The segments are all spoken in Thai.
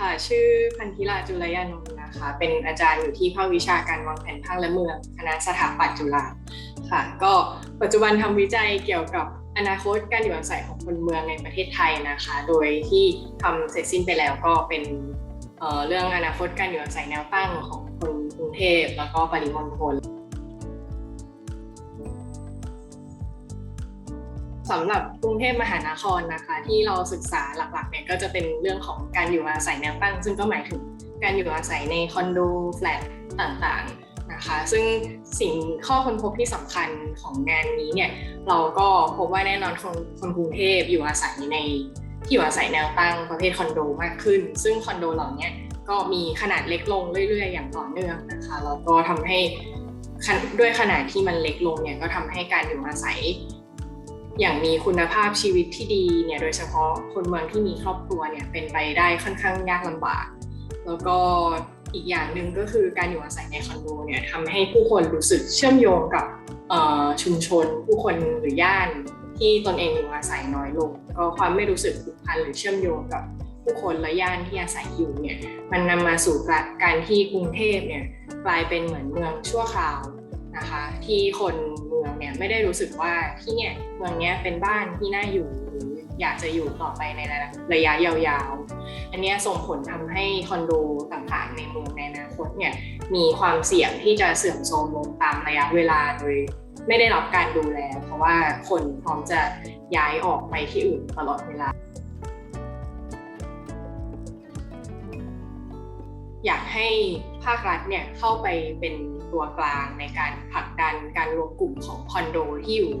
ค่ะชื่อพันธิลาจุลยานนท์นะคะ เป็นอาจารย์อยู่ที่ภาควิชาการวางแผนภาคและเมืองคณะสถาปัตย์จุฬาค่ะ ก็ปัจจุบันทำวิจัยเกี่ยวกับอนาคตการอยู่อาศัยของคนเมืองในประเทศไทยนะคะ โดยที่ทำเสร็จสิ้นไปแล้วก็เป็นเเรื่องอนาคตการอยู่อาศัยแนวตั้งของคนกรุงเทพแล้วก็ปริมณฑล สำหรับกรุงเทพมหานครนะคะ ที่เราศึกษาหลักๆเนี่ยก็จะเป็นเรื่องของการอยู่อาศัยแนวตั้ง ซึ่งก็หมายถึงการอยู่อาศัยในคอนโดแฟลตต่างๆนะคะ ซึ่งสิ่งข้อค้นพบที่สำคัญของงานนี้เนี่ยเราก็พบว่าแน่นอนคนคนกรุงเทพอยู่อาศัยในที่อยู่อาศัยแนวตั้งประเภทคอนโดมากขึ้น ซึ่งคอนโดเหล่านี้ก็มีขนาดเล็กลงเรื่อย ๆ อย่างต่อเนื่องนะคะแล้วก็ทำให้ด้วยขนาดที่มันเล็กลงเนี่ยก็ทำให้การอยู่อาศัย อย่างมีคุณภาพชีวิตที่ดีเนี่ยโดยเฉพาะคนเมืองที่มีครอบครัวเนี่ยเป็นไปได้ค่อนข้างยากลำบาก แล้วก็อีกอย่างหนึ่งก็คือการอยู่อาศัยในคอนโดเนี่ยทำให้ผู้คนรู้สึกเชื่อมโยงกับชุมชน ผู้คนหรือย่านที่ตนเองอยู่อาศัยน้อยลง ก็ความไม่รู้สึกผูกพันหรือเชื่อมโยงกับผู้คนและย่านที่อาศัยอยู่เนี่ยมันนำมาสู่การที่กรุงเทพเนี่ยกลายเป็นเหมือนเมืองชั่วคราวนะคะที่คน มืองเนี่ยไม่ได้รู้สึกว่าที่เนี่ยเมืองนี้เป็นบ้านที่น่าอยู่หรืออยากจะอยู่ต่อไปในระยะยาวๆ อันนี้ส่งผลทำให้คอนโดต่างๆในเมืองในอนาคตเนี่ยมีความเสี่ยงที่จะเสื่อมโทรมลงตามระยะเวลาโดยไม่ได้รับการดูแล เพราะว่าคนพร้อมจะย้ายออกไปที่อื่นตลอดเวลา อยากให้ ภาครัฐเนี่ยเข้าไปเป็นตัวกลางในการผลักดันการรวมกลุ่มของคอนโดที่อยู่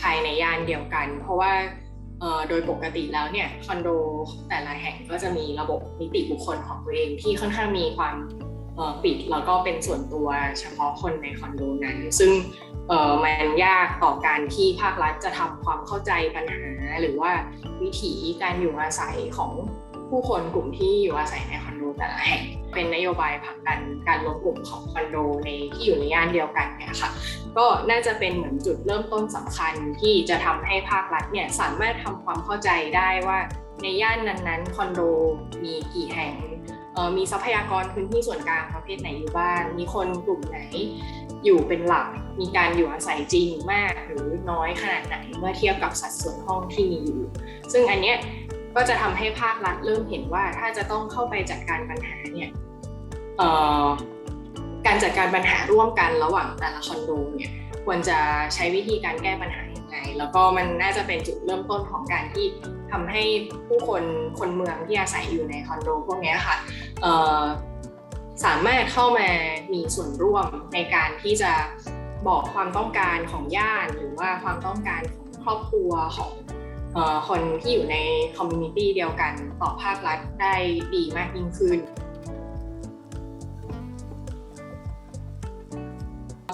ภายในย่านเดียวกัน เพราะว่าโดยปกติแล้วเนี่ยคอนโดแต่ละแห่งก็จะมีระบบนิติบุคคลของตัวเองที่ค่อนข้างมีความปิดแล้วก็เป็นส่วนตัวเฉพาะคนในคอนโดนั้น ซึ่งมันยากต่อการที่ภาครัฐจะทำความเข้าใจปัญหา หรือว่าวิถีการอยู่อาศัยของผู้คนกลุ่มที่อยู่อาศัยในคอนโด แต่ละแห่งเป็นนโยบายผลักดันการรวมกลุ่มของคอนโดในที่อยู่ในย่านเดียวกันเนี่ยค่ะก็น่าจะเป็นเหมือนจุดเริ่มต้นสำคัญที่จะทำให้ภาครัฐเนี่ยสามารถทำความเข้าใจได้ว่าในย่านนั้นๆคอนโดมีกี่แห่งมีทรัพยากรพื้นที่ส่วนกลางประเภทไหนอยู่บ้างมีคนกลุ่มไหนอยู่เป็นหลัก มีการอยู่อาศัยจริงมากหรือน้อยขนาดไหนเมื่อเทียบกับสัดส่วนห้องที่มีอยู่ ซึ่งอันเนี้ย ก็จะทำให้ภาครัฐเริ่มเห็นว่าถ้าจะต้องเข้าไปจัดการปัญหาเนี่ยการจัดการปัญหาร่วมกันระหว่างแต่ละคอนโดเนี่ยควรจะใช้วิธีการแก้ปัญหาอย่างไรแล้วก็มันน่าจะเป็นจุดเริ่มต้นของการที่ทำให้ผู้คนคนเมืองที่อาศัยอยู่ในคอนโดพวกนี้ค่ะสามารถเข้ามามีส่วนร่วมในการที่จะบอกความต้องการของญาติหรือว่าความต้องการของครอบครัวของ คนที่อยู่ในคอมมูนิตี้เดียวกันต่อภาครัฐได้ดีมากยิ่งขึ้น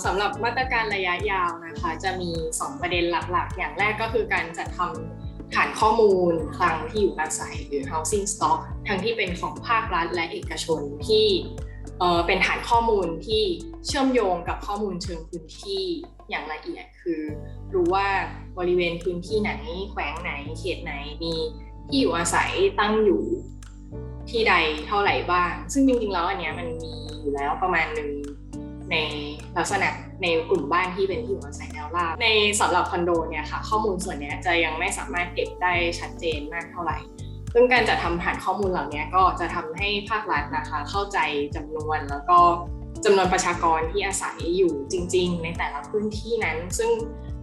สำหรับมาตรการระยะยาวนะคะ จะมี 2 ประเด็นหลักๆ อย่างแรกก็คือการจัดทำฐานข้อมูลคลังที่อยู่อาศัยหรือ housing stock ทั้งที่เป็นของภาครัฐและเอกชนที่ เป็นฐานข้อมูลที่เชื่อมโยงกับข้อมูลเชิงพื้นที่อย่างละเอียด คือ รู้ว่าบริเวณพื้นที่ไหน แขวงไหน เขตไหนมีที่อยู่อาศัยตั้งอยู่ที่ใดเท่าไหร่บ้าง ซึ่งจริงๆแล้วอันนี้มันมีอยู่แล้วประมาณหนึ่งในลักษณะในกลุ่มบ้านที่เป็นที่อยู่อาศัยแนวราบในสำหรับคอนโดเนี่ยค่ะข้อมูลส่วนนี้จะยังไม่สามารถเก็บได้ชัดเจนมากเท่าไหร่ ซึ่งการจัดทำฐานข้อมูลเหล่านี้ก็จะทำให้ภาครัฐนะคะเข้าใจจำนวนแล้วก็จำนวนประชากรที่อาศัยอยู่จริง ๆ ในแต่ละพื้นที่นั้น ซึ่ง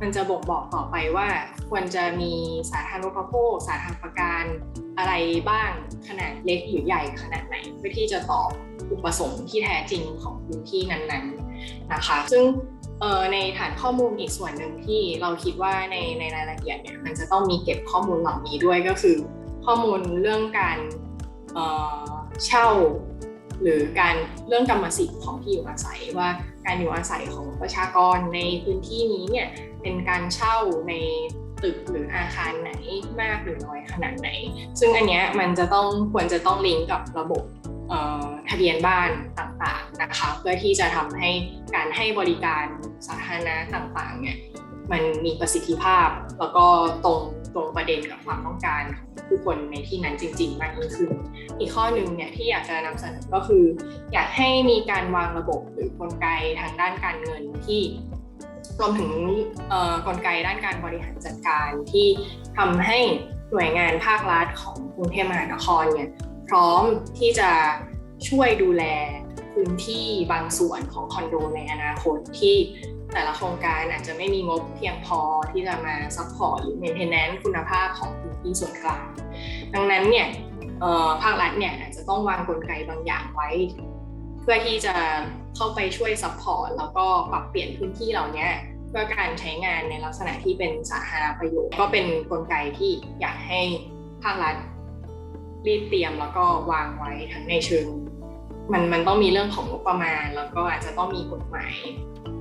มันจะบ่งบอกต่อไปว่า ควรจะมีสาธารณูปโภค สาธารณประการอะไรบ้างขนาดเล็กหรือใหญ่ขนาดไหน เพื่อที่จะตอบอุปสงค์ที่แท้จริงของพื้นที่นั้นๆนะคะ ซึ่งในฐานข้อมูลอีกส่วนหนึ่งที่เราคิดว่าในในรายละเอียดเนี่ยมันจะต้องมีเก็บข้อมูลเหล่านี้ด้วยก็คือ ข้อมูลเรื่องการเช่า หรือการเรื่องกรรมสิทธิ์ของที่อยู่อาศัยว่าการอยู่อาศัยของประชากรในพื้นที่นี้เนี่ยเป็นการเช่าในตึกหรืออาคารไหนมากหรือน้อยขนาดไหน ซึ่งอันเนี้ยมันจะต้องควรจะต้องลิงก์กับระบบทะเบียนบ้านต่างๆนะคะเพื่อที่จะทำให้การให้บริการสาธารณะต่างๆเนี่ยมันมีประสิทธิภาพแล้วก็ตรง ตรงประเด็นกับความต้องการของผู้คนในที่นั้นจริง ๆ มากยิ่งขึ้น อีกข้อหนึ่งเนี่ยที่อยากจะนำเสนอก็คือ อยากให้มีการวางระบบหรือกลไกทางด้านการเงินที่รวมถึงกลไกด้านการบริหารจัดการที่ทำให้หน่วยงานภาครัฐของกรุงเทพมหานครเนี่ยพร้อมที่จะช่วยดูแลพื้นที่บางส่วนของคอนโดในอนาคตที่ แต่ละโครงการอาจจะไม่มีงบเพียงพอที่จะมาซัพพอร์ตหรือ maintenance คุณภาพของพื้นที่ส่วนกลาง ดังนั้นเนี่ยภาครัฐเนี่ยอาจจะต้องวางกลไกบางอย่างไว้ เพื่อที่จะเข้าไปช่วยซัพพอร์ตแล้วก็ปรับเปลี่ยนพื้นที่เหล่านี้เพื่อการใช้งานในลักษณะที่เป็นสาธารณประโยชน์ ก็เป็นกลไกที่อยากให้ภาครัฐรีบเตรียมแล้วก็วางไว้ทั้งในเชิง มันมันต้องมีเรื่องของงบประมาณ แล้วก็อาจจะต้องมีกฎหมาย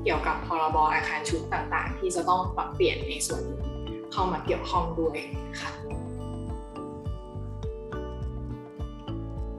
เกี่ยวกับพรบอาคารชุดต่างๆ ที่จะต้องปรับเปลี่ยนในส่วนนี้เข้ามาเกี่ยวข้องด้วยค่ะ